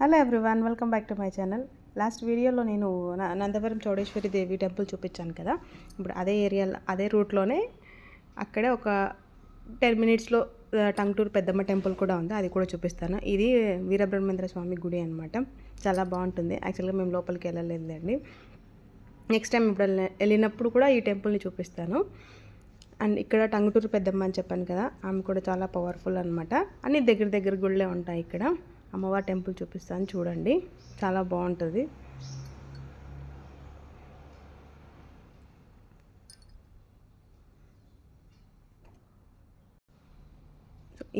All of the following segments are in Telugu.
Hello everyone welcome back to my channel last వీడియోలో నేను నందవరం చౌడేశ్వరి దేవి టెంపుల్ చూపించాను కదా. ఇప్పుడు అదే ఏరియాలో అదే రూట్లోనే అక్కడే ఒక టెన్ మినిట్స్లో టంగుటూరు పెద్దమ్మ టెంపుల్ కూడా ఉంది. అది కూడా చూపిస్తాను. ఇది వీరబ్రహ్మేంద్ర స్వామి గుడి అనమాట చాలా బాగుంటుంది. యాక్చువల్గా మేము లోపలికి వెళ్ళలేదండి నెక్స్ట్ టైం ఇప్పుడు వెళ్ళినప్పుడు కూడా ఈ టెంపుల్ని చూపిస్తాను. అండ్ ఇక్కడ టంగుటూరు పెద్దమ్మ అని చెప్పాను కదా ఆమె కూడా చాలా పవర్ఫుల్ అనమాట అన్ని దగ్గర దగ్గర గుళ్ళే ఉంటాయి ఇక్కడ. అమ్మవారి టెంపుల్ చూపిస్తాను చూడండి. చాలా బాగుంటుంది.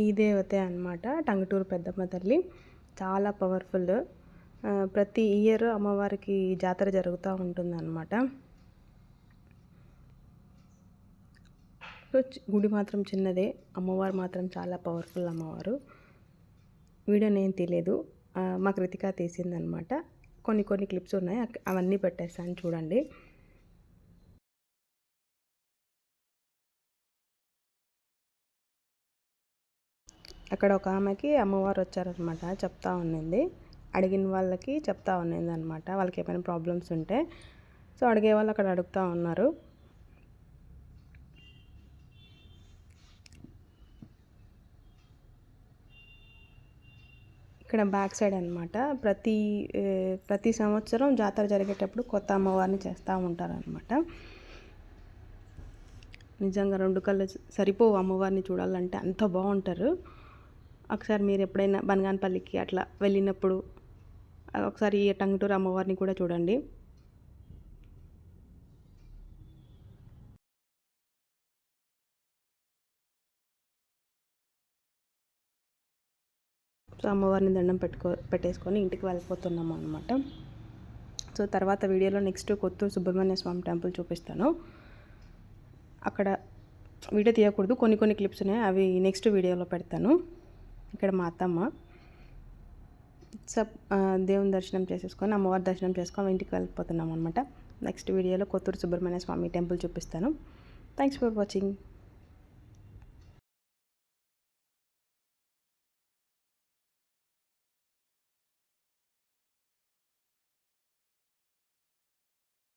ఈ దేవతే అనమాట టంగుటూరు పెద్దమ్మ తల్లి. చాలా పవర్ఫుల్. ప్రతి ఇయర్ అమ్మవారికి జాతర జరుగుతూ ఉంటుందన్నమాట. సో గుడి మాత్రం చిన్నదే. అమ్మవారు మాత్రం చాలా పవర్ఫుల్ అమ్మవారు. వీడియో నేను తెలియదు మా కృతిక తీసిందనమాట. కొన్ని కొన్ని క్లిప్స్ ఉన్నాయి. అవన్నీ పెట్టేస్తాను చూడండి. అక్కడ ఒక ఆమెకి అమ్మవారు వచ్చారనమాట. చెప్తా ఉన్నింది. అడిగిన వాళ్ళకి చెప్తా ఉన్నింది అనమాట వాళ్ళకి ఏమైనా ప్రాబ్లమ్స్ ఉంటే. సో అడిగే వాళ్ళు అక్కడ అడుగుతూ ఉన్నారు. ఇక్కడ బ్యాక్ సైడ్ అనమాట ప్రతి ప్రతి సంవత్సరం జాతర జరిగేటప్పుడు కొత్త అమ్మవారిని చేస్తూ ఉంటారనమాట నిజంగా రెండు కళ్ళు సరిపోవు అమ్మవారిని చూడాలంటే. అంత బాగుంటారు. ఒకసారి మీరు ఎప్పుడైనా బనగానపల్లికి అట్లా వెళ్ళినప్పుడు ఒకసారి ఈ టంగుటూరు అమ్మవారిని కూడా చూడండి. సో అమ్మవారిని దండం పెట్టుకో పెట్టేసుకొని ఇంటికి వెళ్ళిపోతున్నాము అనమాట సో తర్వాత వీడియోలో నెక్స్ట్ కొత్తూరు సుబ్రహ్మణ్య స్వామి టెంపుల్ చూపిస్తాను. అక్కడ వీడియో తీయకూడదు. కొన్ని కొన్ని క్లిప్స్ ఉన్నాయి. అవి నెక్స్ట్ వీడియోలో పెడతాను. ఇక్కడ మా అత్తమ్మ. సబ్ దేవుని దర్శనం చేసేసుకొని అమ్మవారి దర్శనం చేసుకొని ఇంటికి వెళ్ళిపోతున్నాం అనమాట నెక్స్ట్ వీడియోలో కొత్తూరు సుబ్రహ్మణ్య స్వామి టెంపుల్ చూపిస్తాను. Thanks for watching